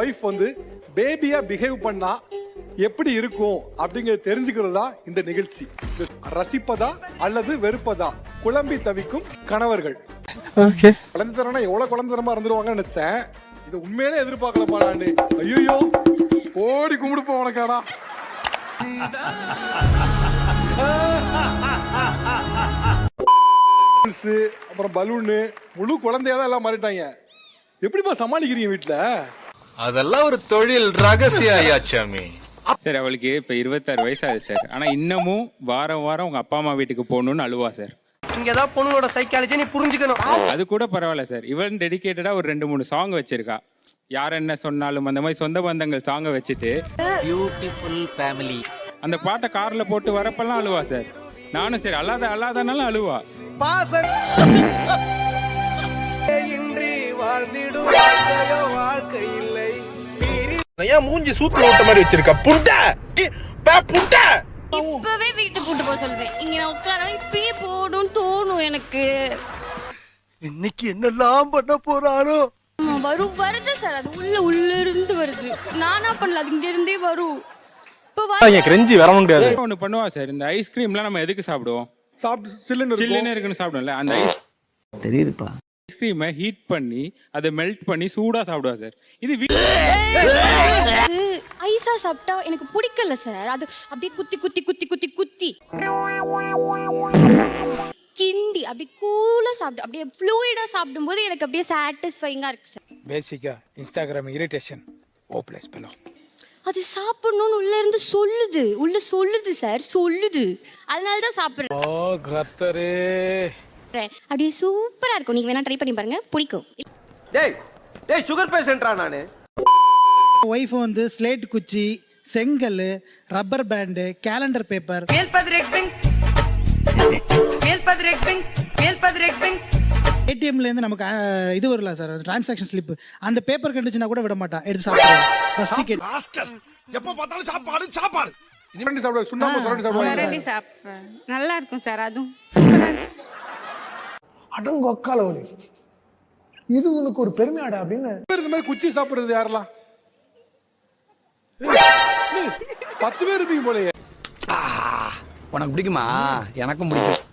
Wife வந்து பேபியா behave பண்ணா எப்படி இருக்கும் அப்படிங்கறது தெரிஞ்சுக்கிறது தான் இந்த நிகழ்ச்சி. ரசிப்பதா அல்லது வெறுப்பதா? குழம்பி தவிக்கும் கணவர்கள். ஓகே குழந்தைத்தனம்னா எவ்வளவு குழந்தைத்தனமா இருந்துருவாங்கன்னு நினைச்சேன். இது உண்மையிலே எதிர்பார்க்கலப்பா நானு. ஐயோ ஓடி கும்பிடுப்போம் Balloons, அப்புறம் பலூனு முழு குழந்தையா தான் எல்லாம் மாறிட்டாங்க. எப்படிப்பா சமாளிக்கிறீங்க வீட்டுல அதெல்லாம் ஒரு தொழில் ரகசிய ஐயாச்சாமி சார் அவளுக்கு இப்ப இருபத்தாறு வயசு ஆகுது சார். ஆனா இன்னமும் வாரம் வாரம் உங்க அப்பா அம்மா வீட்டுக்கு போகணும்னு அழுவா சார். இங்க தான் பொண்ணுங்களோட சைக்காலஜி நீ புரிஞ்சுக்கணும். அது கூட பரவாயில்ல சார். இவன் டெடிகேட்டடா ஒரு ரெண்டு மூணு சாங் வச்சிருக்கா. யார் என்ன சொன்னாலும் அந்த மாதிரி சொந்த பந்தங்கள் சாங்கை வச்சுட்டு பியூட்டிஃபுல் ஃபேமிலி அந்த பாட்டை கார்ல போட்டு வரப்பெல்லாம் அழுவா சார். நானும் சரி அல்லாத அல்லாதனாலும் அழுவா. பாசம். இன்றி வாழ்ந்திடும் வாழ்க்கையோ வாழ்க்கை இல்லை ஏன் மூஞ்சி சூத்து ஓட்ட மாதிரி வச்சிருக்க புண்ட! புண்ட! இப்பவே வீட்டு கூட்டு போக சொல்வேன். இங்க நான் உட்கார இப்பயே போகணும்னு தோணும் எனக்கு. இன்னைக்கு என்னெல்லாம் பண்ண போறாரோ? வரும் வருது சார். அது உள்ள உள்ள இருந்து வருது. நானா பண்ணல அது இங்க இருந்தே வரும். இப்ப கிரெஞ்சி வர முடியாது ஒண்ணு பண்ணுவா சார். இந்த ஐஸ்கிரீம்லாம் நம்ம எதுக்கு சாப்பிடுவோம்? சாப்பிட்டு சில்லுன்னு சில்லுன்னு இருக்குன்னு சாப்பிடுவோம்ல. அந்த ஐஸ் தெரியுதுப்பா. ஐஸ்கிரீமை ஹீட் பண்ணி அதை மெல்ட் பண்ணி சூடா சாப்பிடுவா சார் இது ஐஸா சாப்பிட்டா எனக்கு பிடிக்கல சார் அது அப்படியே குத்தி குத்தி குத்தி குத்தி குத்தி. கிண்டி அப்படி கூலா சாப்பிட்டு அப்படியே ஃப்ளூயிடா சாப்பிடும்போது எனக்கு அப்படியே சாட்டிஸ்ஃபைங்கா இருக்கு சார் பேசிக்கா இன்ஸ்டாகிராம் இரிட்டேஷன் ஓ பிளஸ் பெலோ அது சாப்பிடணும்னு உள்ள இருந்து சொல்லுது உள்ள சொல்லுது சார் சொல்லுது. அதனால தான் சாப்பிடுறேன். ஓ கத்தரே அப்படியே சூப்பரா இருக்கும். நீங்க வேணா ட்ரை பண்ணி பாருங்க. பிடிக்கும். டேய் டேய் சுகர் பேஷண்ட்ரா நானு? ஒய்ஃப் வந்து ஸ்லேட் குச்சி செங்கல் ரப்பர் பேண்டு கேலண்டர் பேப்பர் ஏடிஎம்ல இருந்து நமக்கு இது வரல சார் டிரான்சாக்ஷன் ஸ்லிப் அந்த பேப்பர் கண்டுச்சுன்னா கூட விட மாட்டா. எடுத்து சாப்பிடுவோம் பஸ் டிக்கெட் எப்ப பார்த்தாலும் சாப்பாடு சாப்பாடு. நல்லா இருக்கும் சார் அதுவும். அடங்கொக்கால ஒலி இது உனக்கு ஒரு பெருமையாடா அப்படின்னு இந்த மாதிரி குச்சி சாப்பிடுறது யாரெல்லாம்? பத்து பேர் இருப்பீங்க போலயே. உனக்கு பிடிக்குமா? எனக்கும் பிடிக்கும்.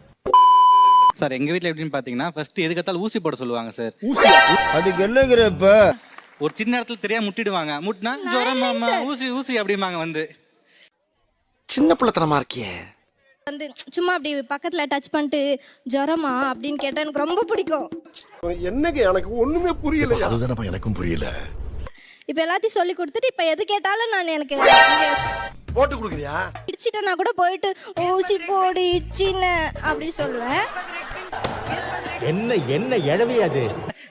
சார் எங்க வீட்ல எப்படின்னு பாத்தீங்கன்னா ஃபர்ஸ்ட் எதுக்கத்தாலும் ஊசி போட சொல்லுவாங்க சார். ஊசியா அதுக்கு என்னங்கிற இப்ப? ஒரு சின்ன இடத்துல தெரியாம முட்டிடுவாங்க. முட்டினா ஜுரம் ஊசி ஊசி அப்படிம்பாங்க வந்து. சின்ன பிள்ளைத்தனமா இருக்கியே. வந்து சும்மா அப்படி பக்கத்துல டச் பண்ணிட்டு ஜுரமா? அப்படின்னு கேட்டா எனக்கு ரொம்ப பிடிக்கும். என்னங்க எனக்கு ஒண்ணுமே புரியல அதுதானப்பா எனக்கும் புரியல. இப்ப எல்லாத்தையும் சொல்லி கொடுத்துட்டு இப்ப எது கேட்டாலும் நான் எனக்கு போட்டு கொடுக்குறியா? இடிச்சிட்டேன்னா கூட போயிட்டு ஊசி போடு இச்சின்னு அப்படி சொல்லுவேன்.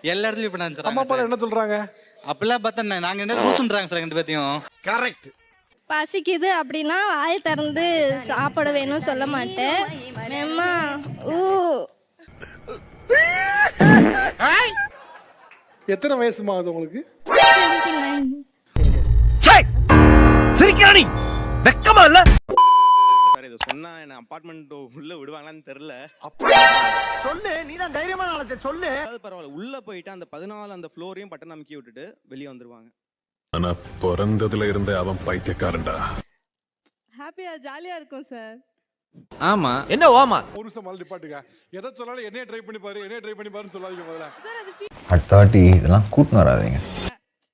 எல்லா இடத்துலயும் இப்ப நான் அம்மா அப்பா என்ன சொல்றாங்க? அப்பெல்லாம் பார்த்தா நான்- நாங்க என்ன ஊசுன்றாங்க சார் ரெண்டு பேத்தையும் கரெக்ட் பசிக்குது அப்படின்னா வாய் திறந்து சாப்பிட வேணும்னு சொல்ல மாட்டேன். மேம்மா ஊ. எத்தனை வயசுமா ஆகுது உங்களுக்கு? 29 சிரிக்கிறானி வெக்கமா இல்ல? சார் இதை சொன்னா என்ன அபார்ட்மெண்ட் உள்ள விடுவாங்களான்னு தெரியல. சொல்லு நீ தான் தைரியமான ஆளத்தை சொல்லு. அது பரவாயில்ல உள்ள போயிட்டு அந்த பதினாலு அந்த ஃப்ளோரையும் பட்டன் அமுக்கி விட்டுட்டு வெளியே வந்துருவாங்க. ஆனா பிறந்ததுல இருந்தே அவன் பைத்தியக்காரன்டா. ஹாப்பியா ஜாலியா இருக்கும் சார் ஆமா. என்ன ஓமா? ஒரு நிமிஷம் முதல்ல நிப்பாட்டுங்க. எதை சொன்னாலும் என்னைய ட்ரை பண்ணி பாரு என்னைய ட்ரை பண்ணி பாருன்னு சொல்லாதீங்க முதல்ல. அடுத்த வாட்டி இதெல்லாம் கூட்டின்னு வராதீங்க.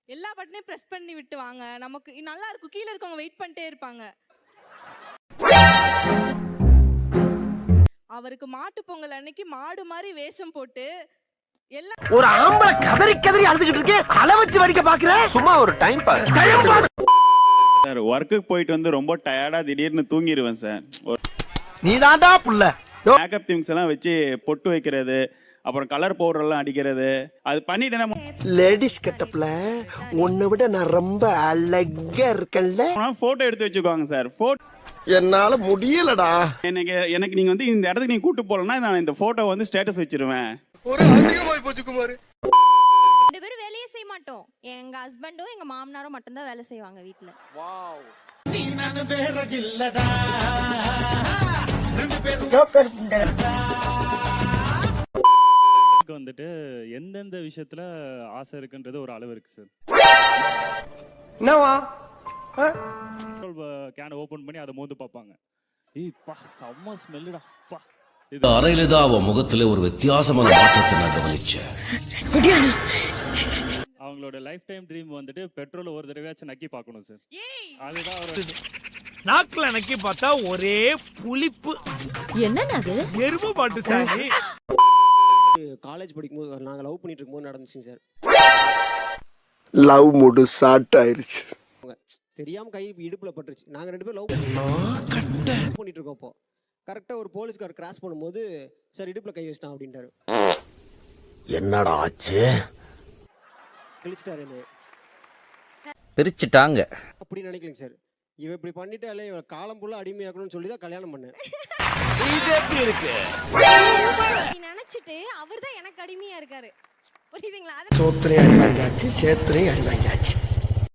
எல்லா பட்டனையும் பிரஸ் பண்ணி விட்டு வாங்க. நமக்கு நல்லா இருக்கும். கீழ இருக்கவங்க வெயிட் பண்ணிட்டே இருப்பாங்க. அவருக்கு மாட்டு பொங்கல் அன்னைக்கு மாடு மாதிரி வேஷம் போட்டு ஒரு ஆம்பளை கதறி கதறி அழுதுகிட்டு இருக்கேன் அள வச்சு வடிக்க பாக்குற? சும்மா ஒரு time pass time pass sir ஒர்க்குக்கு போயிட்டு வந்து ரொம்ப டயர்டா திடீர்னு தூங்கிடுவேன் சார் நீ தாண்டா புள்ள. மேக்கப் திங்ஸ் எல்லாம் வச்சு பொட்டு வைக்கிறது அப்புறம் கலர் பவுடர் எல்லாம் அடிக்கிறது அது பண்ணிட்டேன்னா லேடிஸ் கெட்டப்ல உன்னை விட நான் ரொம்ப அழகா இருக்கேன்ல. போட்டோ எடுத்து வச்சுக்குவாங்க சார் போட்டோ என்னால முடியலடா. எனக்கு எனக்கு நீங்க வந்து இந்த இடத்துக்கு நீங்க கூட்டு போகலன்னா நான் இந்த போட்டோ வந்து ஸ்டேட்டஸ் வச்சிருவேன். ஒரு அசிங்கமாய் போச்சு குமார். ரெண்டு பேரும் வேலையே செய்ய மாட்டோம். எங்க ஹஸ்பண்டும் எங்க மாமனாரும் மட்டும்தான் வேலை செய்வாங்க வீட்ல. வாவ் வந்துட்டு எந்தெந்த விஷயத்துல ஆசை இருக்குன்றது ஒரு அளவு இருக்கு சார் என்னவா? கேன் ஓபன் பண்ணி அதை மோந்து பார்ப்பாங்க. ஏய் பா செம்ம ஸ்மெல்லுடா பா. அறையில தான் அவன் முகத்துல ஒரு வித்தியாசமான மாற்றத்தை நான் கவனிச்சேன். அவங்களோட லைஃப் டைம் ட்ரீம் வந்துட்டு பெட்ரோல் ஒரு தடவையாச்சும் நக்கி பார்க்கணும் சார் அதுதான் ஒரு நாக்குல நக்கி பார்த்தா ஒரே புளிப்பு. என்னன்னு அது? எருமை மாட்டு சாணி காலேஜ் படிக்கும்போது நாங்க லவ் பண்ணிட்டு இருக்கும்போது நடந்துச்சுங்க சார் லவ் மூடு ஷார்ட் ஆயிருச்சு. தெரியாம கை இடுப்புல பட்டுருச்சு. நாங்க ரெண்டு பேரும் லவ் பண்ணிட்டு இருக்கோம் இப்போ. கரெக்டா ஒரு போலீஸ்கார் கிராஸ் பண்ணும்போது சார் இடுப்புல கை வச்சிட்டான் அப்படின்ட்டாரு. என்னடா ஆச்சு? கிழிச்சிட்டாரு என்னைய. பிரிச்சுட்டாங்க. அப்படி நினைக்கலைங்க சார். இவ இப்படி பண்ணிட்டாலே இவ காலம் ஃபுல்லா அடிமையாக்கணும்னு சொல்லி தான் கல்யாணம் பண்ணேன். இது எப்படி இருக்கு? நினைச்சிட்டு அவர் தான் எனக்கு அடிமையா இருக்காரு. புரியுதுங்களா? சோத்திரையும் அடி வாங்கியாச்சு சேத்திரையும் அடி வாங்கியாச்சு